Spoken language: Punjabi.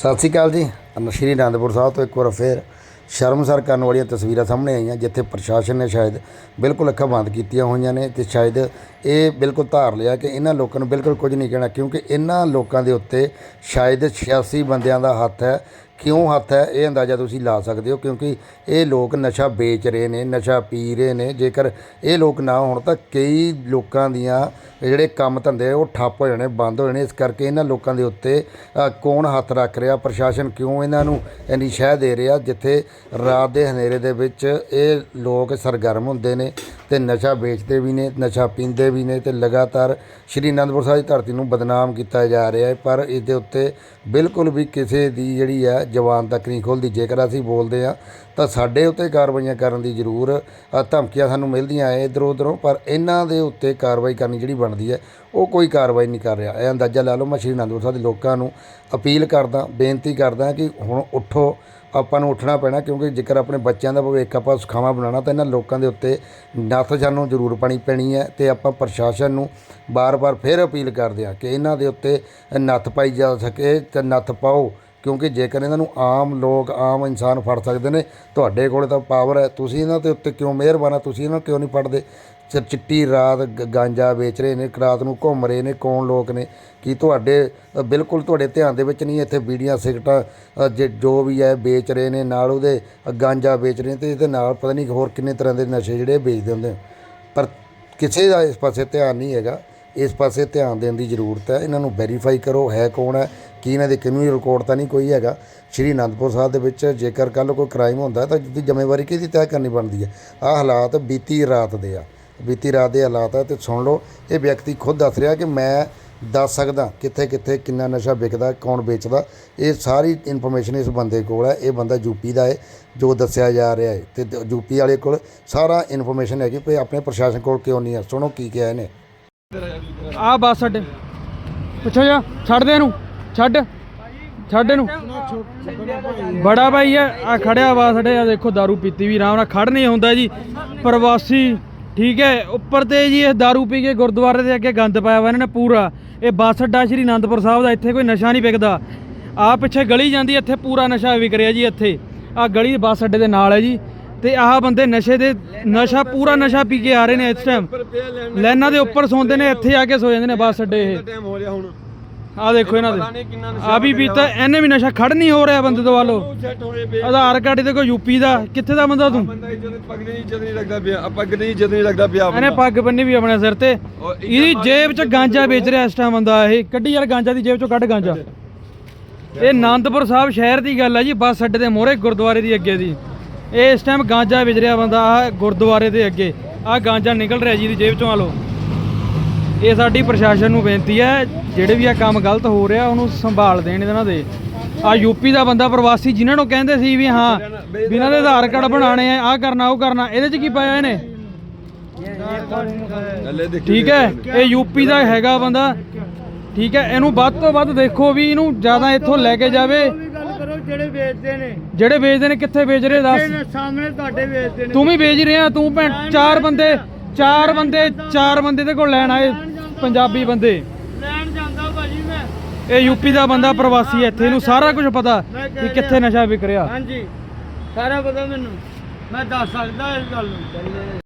ਸਤਿ ਸ਼੍ਰੀ ਅਕਾਲ ਜੀ। ਸ਼੍ਰੀ ਅਨੰਦਪੁਰ ਸਾਹਿਬ ਤੋਂ ਇੱਕ ਵਾਰ ਫੇਰ ਸ਼ਰਮਸਾਰ ਕਰਨ ਵਾਲੀਆਂ ਤਸਵੀਰਾਂ ਸਾਹਮਣੇ ਆਈਆਂ, ਜਿੱਥੇ ਪ੍ਰਸ਼ਾਸਨ ਨੇ ਸ਼ਾਇਦ ਬਿਲਕੁਲ ਅੱਖਾਂ ਬੰਦ ਕੀਤੀਆਂ ਹੋਈਆਂ ਨੇ ਤੇ ਸ਼ਾਇਦ ਇਹ ਬਿਲਕੁਲ ਧਾਰ ਲਿਆ ਕਿ ਇਹਨਾਂ ਲੋਕਾਂ ਨੂੰ ਬਿਲਕੁਲ ਕੁਝ ਨਹੀਂ ਕਹਿਣਾ, ਕਿਉਂਕਿ ਇਹਨਾਂ ਲੋਕਾਂ ਦੇ ਉੱਤੇ ਸ਼ਾਇਦ 86 ਬੰਦਿਆਂ ਦਾ ਹੱਥ ਹੈ ਕਿਉਂ ਹੱਥ ਹੈ, ਇਹ ਅੰਦਾਜ਼ਾ ਤੁਸੀਂ ਲਾ ਸਕਦੇ ਹੋ, ਕਿਉਂਕਿ ਇਹ ਲੋਕ ਨਸ਼ਾ ਵੇਚ ਰਹੇ ਨੇ, ਨਸ਼ਾ ਪੀ ਰਹੇ ਨੇ। ਜੇਕਰ ਇਹ ਲੋਕ ਨਾ ਹੋਣ ਤਾਂ ਕਈ ਲੋਕਾਂ ਦੀਆਂ ਜਿਹੜੇ ਕੰਮ ਧੰਦੇ ਉਹ ਠੱਪ ਹੋ ਜਾਣੇ, ਬੰਦ ਹੋ ਜਾਣੇ। ਇਸ ਕਰਕੇ ਇਹਨਾਂ ਲੋਕਾਂ ਦੇ ਉੱਤੇ ਕੌਣ ਹੱਥ ਰੱਖ ਰਿਹਾ, ਪ੍ਰਸ਼ਾਸਨ ਕਿਉਂ ਇਹਨਾਂ ਨੂੰ ਇੰਨੀ ਸ਼ਹਿ ਦੇ ਰਿਹਾ, ਜਿੱਥੇ ਰਾਤ ਦੇ ਹਨੇਰੇ ਦੇ ਵਿੱਚ ਇਹ ਲੋਕ ਸਰਗਰਮ ਹੁੰਦੇ ਨੇ। ਤੇ ਨਸ਼ਾ ਵੇਚਦੇ ਵੀ ਨੇ, ਨਸ਼ਾ ਪੀਂਦੇ ਵੀ ਨੇ ਤੇ ਲਗਾਤਾਰ ਸ਼੍ਰੀ ਅਨੰਦਪੁਰ ਸਾਹਿਬ ਦੀ ਧਰਤੀ ਨੂੰ ਬਦਨਾਮ ਕੀਤਾ ਜਾ ਰਿਹਾ ਹੈ। ਪਰ ਇਸ ਦੇ ਉੱਤੇ ਬਿਲਕੁਲ ਵੀ ਕਿਸੇ ਦੀ ਜਿਹੜੀ ਹੈ ਜਵਾਨ ਤੱਕ ਨਹੀਂ ਖੁੱਲਦੀ। ਜੇਕਰ ਅਸੀਂ ਬੋਲਦੇ ਆ ਤਾਂ ਸਾਡੇ ਉੱਤੇ ਕਾਰਵਾਈਆਂ ਕਰਨ ਦੀ ਜ਼ਰੂਰ ਧਮਕੀਆਂ ਸਾਨੂੰ ਮਿਲਦੀਆਂ ਐ ਇਧਰੋਂ ਉਧਰੋਂ, ਪਰ ਇਹਨਾਂ ਦੇ ਉੱਤੇ ਕਾਰਵਾਈ ਕਰਨੀ ਜਿਹੜੀ ਬਣਦੀ ਹੈ ਉਹ ਕੋਈ ਕਾਰਵਾਈ ਨਹੀਂ ਕਰ ਰਿਹਾ। ਇਹ ਅੰਦਾਜ਼ਾ ਲਾ ਲਓ, ਮੈਂ ਸ਼੍ਰੀ ਅਨੰਦਪੁਰ ਸਾਹਿਬ ਦੇ ਲੋਕਾਂ ਨੂੰ ਅਪੀਲ ਕਰਦਾ, ਬੇਨਤੀ ਕਰਦਾ ਕਿ ਹੁਣ ਉੱਠੋ, ਆਪਾਂ ਨੂੰ ਉੱਠਣਾ ਪੈਣਾ, ਕਿਉਂਕਿ ਜੇਕਰ ਆਪਣੇ ਬੱਚਿਆਂ ਦਾ ਭਵਿੱਖ ਆਪਾਂ ਸੁਖਾਵਾਂ ਬਣਾਉਣਾ, ਤਾਂ ਇਹਨਾਂ ਲੋਕਾਂ ਦੇ ਉੱਤੇ ਨੱਥ ਸਾਨੂੰ ਜ਼ਰੂਰ ਪਾਣੀ ਪੈਣੀ ਹੈ ਤੇ ਆਪਾਂ ਪ੍ਰਸ਼ਾਸਨ ਨੂੰ ਬਾਰ-ਬਾਰ ਫਿਰ ਅਪੀਲ ਕਰਦੇ ਹਾਂ ਕਿ ਇਹਨਾਂ ਦੇ ਉੱਤੇ ਨੱਥ ਪਾਈ ਜਾ ਸਕੇ ਤੇ ਨੱਥ ਪਾਓ। ਕਿਉਂਕਿ ਜੇਕਰ ਇਹਨਾਂ ਨੂੰ ਆਮ ਲੋਕ, ਆਮ ਇਨਸਾਨ ਫੜ ਸਕਦੇ ਨੇ, ਤੁਹਾਡੇ ਕੋਲ ਤਾਂ ਪਾਵਰ ਹੈ। ਤੁਸੀਂ ਇਹਨਾਂ ਦੇ ਉੱਤੇ ਕਿਉਂ ਮਿਹਰਬਾਨ ਆ? ਤੁਸੀਂ ਇਹਨਾਂ ਨੂੰ ਕਿਉਂ ਨਹੀਂ ਫੜਦੇ? ਚਿੱਟੀ ਰਾਤ ਗ- ਗਾਂਜਾ ਵੇਚ ਰਹੇ ਨੇ ਰਾਤ ਨੂੰ ਘੁੰਮ ਰਹੇ ਨੇ, ਕੌਣ ਲੋਕ ਨੇ? ਕੀ ਤੁਹਾਡੇ ਬਿਲਕੁਲ ਤੁਹਾਡੇ ਧਿਆਨ ਦੇ ਵਿੱਚ ਨਹੀਂ ਇੱਥੇ ਬੀੜੀਆਂ, ਸਿਗਰਟਾਂ ਜੇ ਜੋ ਵੀ ਹੈ ਵੇਚ ਰਹੇ ਨੇ, ਨਾਲ ਉਹਦੇ ਗਾਂਜਾ ਵੇਚ ਰਹੇ ਨੇ ਤੇ ਇਹਦੇ ਨਾਲ ਪਤਾ ਨਹੀਂ ਹੋਰ ਕਿੰਨੇ ਤਰ੍ਹਾਂ ਦੇ ਨਸ਼ੇ ਜਿਹੜੇ ਵੇਚਦੇ ਹੁੰਦੇ ਪਰ ਕਿਸੇ ਦਾ ਇਸ ਪਾਸੇ ਧਿਆਨ ਨਹੀਂ ਹੈਗਾ। ਇਸ ਪਾਸੇ ਧਿਆਨ ਦੇਣ ਦੀ ਜ਼ਰੂਰਤ ਹੈ। ਇਹਨਾਂ ਨੂੰ ਵੈਰੀਫਾਈ ਕਰੋ, ਹੈ ਕੌਣ ਹੈ? ਕੀ ਇਹਨਾਂ ਦੇ ਕਾਨੂੰਨੀ ਰਿਕਾਰਡ ਤਾਂ ਨਹੀਂ ਕੋਈ ਹੈਗਾ? ਸ਼੍ਰੀ ਅਨੰਦਪੁਰ ਸਾਹਿਬ ਦੇ ਵਿੱਚ ਜੇਕਰ ਕੱਲ ਕੋਈ ਕ੍ਰਾਈਮ ਹੁੰਦਾ ਤਾਂ ਜਿਹਦੀ ਜ਼ਿੰਮੇਵਾਰੀ ਕਿਹਦੀ ਤੈਅ ਕਰਨੀ ਬਣਦੀ ਹੈ? ਆਹ ਹਾਲਾਤ ਬੀਤੀ ਰਾਤ ਦੇ ਆ। ਬੀਤੀ ਰਾਤ ਦੇ ਹਾਲਾਤ ਆ, ਤੇ ਸੁਣ ਲਓ, ਇਹ ਵਿਅਕਤੀ ਖੁਦ ਦੱਸ ਰਿਹਾ ਕਿ ਮੈਂ ਦੱਸ ਸਕਦਾ ਕਿੱਥੇ ਕਿੱਥੇ ਕਿੰਨਾ ਨਸ਼ਾ ਵਿਕਦਾ, ਕੌਣ ਵੇਚਦਾ। ਇਹ ਸਾਰੀ ਇਨਫੋਰਮੇਸ਼ਨ ਇਸ ਬੰਦੇ ਕੋਲ ਹੈ। ਇਹ ਬੰਦਾ ਯੂਪੀ ਦਾ ਹੈ, ਜੋ ਦੱਸਿਆ ਜਾ ਰਿਹਾ ਹੈ। ਤੇ ਯੂਪੀ ਵਾਲੇ ਕੋਲ ਸਾਰਾ ਇਨਫੋਰਮੇਸ਼ਨ ਹੈਗੀ ਭਈ ਆਪਣੇ ਪ੍ਰਸ਼ਾਸਨ ਕੋਲ ਕਿਉਂ ਨਹੀਂ ਹੈ? ਸੁਣੋ ਕੀ ਕਿਹਾ ਇਹਨੇ। ਆ ਬੱਸ ਛੱਡ ਪੁੱਛੋ ਜਾ ਛੱਡ ਦੇ ਇਹਨੂੰ ਛੱਡ ਛੱਡ ਇਹਨੂੰ ਬੜਾ ਭਾਈ ਆ ਆ ਖੜਿਆ ਵਾ ਸਾਡੇ ਆ ਦੇਖੋ दारू ਪੀਤੀ ਵੀ ਆਰਾਮ ਨਾਲ ਖੜ ਨਹੀਂ ਹੁੰਦਾ ਜੀ ਪ੍ਰਵਾਸੀ ਠੀਕ ਹੈ ਉੱਪਰ ਤੇ ਜੀ ਇਹ दारू ਪੀ ਕੇ ਗੁਰਦੁਆਰੇ ਦੇ ਅੱਗੇ ਗੰਦ ਪਾਇਆ ਵਾ ਇਹਨਾਂ ਨੇ ਪੂਰਾ ਇਹ ਬੱਸ ਅੱਡਾ ਸ਼੍ਰੀ ਅਨੰਦਪੁਰ ਸਾਹਿਬ ਦਾ ਇੱਥੇ ਕੋਈ ਨਸ਼ਾ ਨਹੀਂ ਵਿਕਦਾ ਆ ਪਿੱਛੇ ਗਲੀ ਜਾਂਦੀ ਇੱਥੇ ਪੂਰਾ ਨਸ਼ਾ ਵਿਕ ਰਿਹਾ ਜੀ ਇੱਥੇ ਆ ਗਲੀ ਬੱਸ ਅੱਡੇ ਦੇ ਨਾਲ ਹੈ ਜੀ ਤੇ ਆਹ ਬੰਦੇ ਨਸ਼ੇ ਦੇ ਨਸ਼ਾ ਪੂਰਾ ਨਸ਼ਾ ਪੀ ਕੇ ਆ ਰਹੇ ਨੇ ਇਸ ਟਾਈਮ ਲਾਈਨਾਂ ਦੇ ਉੱਪਰ ਸੌਂਦੇ ਨੇ ਇੱਥੇ ਆ ਕੇ ਸੋ ਜਾਂਦੇ ਨੇ ਬੱਸ ਅੱਡੇ ਇਹ। ਟਾਈਮ ਹੋ ਰਿਹਾ ਹੁਣ। ਆ ਦੇਖੋ ਇਹਨਾਂ ਦੇ। ਆ ਵੀ ਪੀਤਾ ਇਹਨੇ ਵੀ ਨਸ਼ਾ ਖੜ ਨਹੀਂ ਹੋ ਰਿਹਾ ਬੰਦੇ ਤੋਂ ਵੱਲੋਂ। ਆਧਾਰ ਕਾਰਡ ਤੇ ਕੋਈ ਯੂਪੀ ਦਾ। ਕਿੱਥੇ ਦਾ ਬੰਦਾ ਤੂੰ? ਪੱਗ ਨਹੀਂ ਇੱਜ਼ਤ ਨਹੀਂ ਲੱਗਦਾ ਪਿਆ। ਆ ਪੱਗ ਨਹੀਂ ਇੱਜ਼ਤ ਨਹੀਂ ਲੱਗਦਾ ਪਿਆ ਇਹਨੇ ਪੱਗ ਬੰਨੀ ਵੀ ਆਪਣੇ ਸਿਰ ਤੇ। ਇਹਦੀ ਜੇਬ 'ਚ ਗਾਂਜਾ ਵੇਚ ਰਿਹਾ ਇਸ ਟਾਈਮ ਬੰਦਾ ਇਹ। ਕੱਢੀ ਯਾਰ ਗਾਂਜਾ ਦੀ ਜੇਬ 'ਚੋਂ ਕੱਢ ਗਾਂਜਾ। ਇਹ ਆਨੰਦਪੁਰ ਸਾਹਿਬ ਸ਼ਹਿਰ ਦੀ ਗੱਲ ਹੈ ਜੀ ਬੱਸ ਅੱਡੇ ਦੇ ਮੋਹਰੇ ਗੁਰਦੁਆਰੇ ਦੀ ਅੱਗੇ ਦੀ। ਇਹ ਇਸ ਟਾਈਮ ਗਾਂਜਾ ਵੇਚ ਰਿਹਾ ਬੰਦਾ ਆ ਗੁਰਦੁਆਰੇ ਦੇ ਅੱਗੇ। ਆ ਗਾਂਜਾ ਨਿਕਲ ਰਿਹਾ ਜੀ ਦੀ ਜੇਬ 'ਚੋਂ ਆ ਲੋ ਇਹ ਸਾਡੀ ਪ੍ਰਸ਼ਾਸਨ ਨੂੰ ਬੇਨਤੀ ਹੈ, ਜਿਹੜੇ ਵੀ ਆ ਕੰਮ ਗਲਤ ਹੋ ਰਿਹਾ, ਉਹਨੂੰ ਸੰਭਾਲ ਦੇਣ ਇਹਨਾਂ ਦੇ। ਆ ਯੂਪੀ ਦਾ ਬੰਦਾ ਪ੍ਰਵਾਸੀ, ਜਿਨ੍ਹਾਂ ਨੂੰ ਕਹਿੰਦੇ ਸੀ ਵੀ ਹਾਂ, ਵੀ ਇਹਨਾਂ ਦੇ ਆਧਾਰ ਕਾਰਡ ਬਣਾਣੇ ਆ ਆ ਕਰਨਾ, ਉਹ ਕਰਨਾ, ਇਹਦੇ 'ਚ ਕੀ ਪਾਇਆ ਇਹਨੇ? ਠੀਕ ਹੈ, ਇਹ ਯੂਪੀ ਦਾ ਹੈਗਾ ਬੰਦਾ। ਠੀਕ ਹੈ, ਇਹਨੂੰ ਵੱਧ ਤੋਂ ਵੱਧ ਦੇਖੋ ਵੀ ਇਹਨੂੰ ਜ਼ਿਆਦਾ ਇੱਥੋਂ ਲੈ ਕੇ ਜਾਵੇ। ਜਿਹੜੇ ਵੇਚਦੇ ਨੇ। ਜਿਹੜੇ ਵੇਚਦੇ ਨੇ ਕਿੱਥੇ ਵੇਚ ਰਹੇ ਦੱਸ। ਸਾਹਮਣੇ ਤੁਹਾਡੇ ਵੇਚਦੇ ਨੇ। ਤੂੰ ਵੀ ਵੇਚ ਰਿਹਾ ਤੂੰ ਭੈਣ ਚਾਰ ਬੰਦੇ ਚਾਰ ਬੰਦੇ ਚਾਰ ਬੰਦੇ ਦੇ ਕੋਲ ਲੈਣ ਆਏ ਪੰਜਾਬੀ ਬੰਦੇ। ਲੈਣ ਜਾਂਦਾ ਭਾਜੀ ਮੈਂ। ਇਹ ਯੂਪੀ ਦਾ ਬੰਦਾ ਪ੍ਰਵਾਸੀ ਹੈ ਇੱਥੇ ਇਹਨੂੰ ਸਾਰਾ ਕੁਝ ਪਤਾ ਕਿ ਕਿੱਥੇ। ਨਸ਼ਾ ਵਿਕ ਰਿਹਾ। ਹਾਂਜੀ। ਸਾਰਾ ਪਤਾ ਮੈਨੂੰ। ਮੈਂ ਦੱਸ ਸਕਦਾ ਇਸ ਗੱਲ ਨੂੰ।